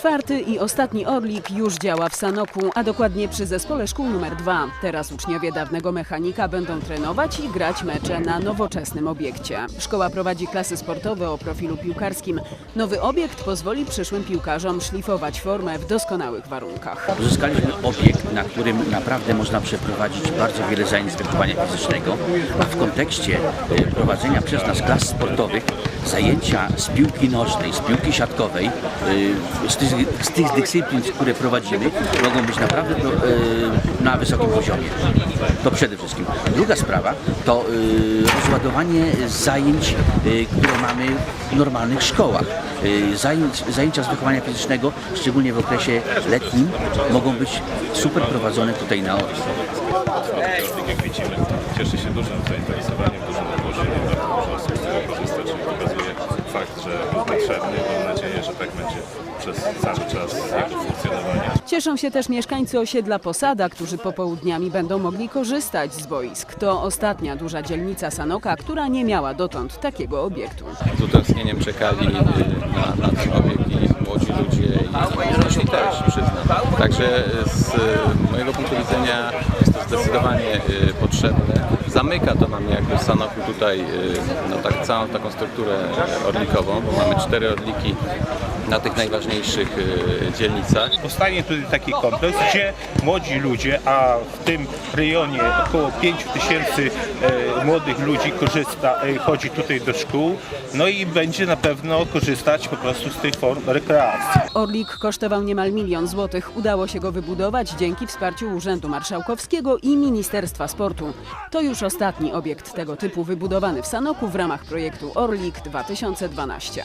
Czwarty i ostatni Orlik już działa w Sanoku, a dokładnie przy zespole szkół numer 2. Teraz uczniowie dawnego mechanika będą trenować i grać mecze na nowoczesnym obiekcie. Szkoła prowadzi klasy sportowe o profilu piłkarskim. Nowy obiekt pozwoli przyszłym piłkarzom szlifować formę w doskonałych warunkach. Uzyskaliśmy obiekt, na którym naprawdę można przeprowadzić bardzo wiele zajęć wychowania fizycznego, a w kontekście e, prowadzenia przez nas klas sportowych zajęcia z piłki nożnej, z piłki siatkowej, e, z tych, z tych dyscyplin, które prowadzimy, mogą być naprawdę pro- e, na wysokim poziomie. To przede wszystkim. Druga sprawa to e, rozładowanie zajęć, które mamy w normalnych szkołach. Zajęć, zajęcia z wychowania fizycznego, szczególnie w okresie letnim, mogą być super prowadzone tutaj na widzimy, cieszy się dużym zainteresowaniem, dużym dużo osób z tego korzysta, czyli pokazuje fakt, że był potrzebny. Mam nadzieję, że tak będzie przez cały czas jego funkcjonowania. Cieszą się też mieszkańcy osiedla Posada, którzy popołudniami będą mogli korzystać z boisk. To ostatnia duża dzielnica Sanoka, która nie miała dotąd takiego obiektu. z utęsknieniem czekali y, na, na ten obiekt i młodzi ludzie i dorośli też, przyznam. Także z y, mojego punktu widzenia jest to zdecydowanie y, potrzebne. Zamyka to nam jakby w Sanoku tutaj no, tak, całą taką strukturę orlikową, bo mamy cztery orliki na tych najważniejszych dzielnicach. Powstanie tutaj taki kompleks, gdzie młodzi ludzie, a w tym rejonie około 5 tysięcy e, młodych ludzi korzysta, e, chodzi tutaj do szkół, no i będzie na pewno korzystać po prostu z tych form rekreacji. Orlik kosztował niemal milion złotych. Udało się go wybudować dzięki wsparciu Urzędu Marszałkowskiego i Ministerstwa Sportu. To już ostatni obiekt tego typu wybudowany w Sanoku w ramach projektu Orlik 2012.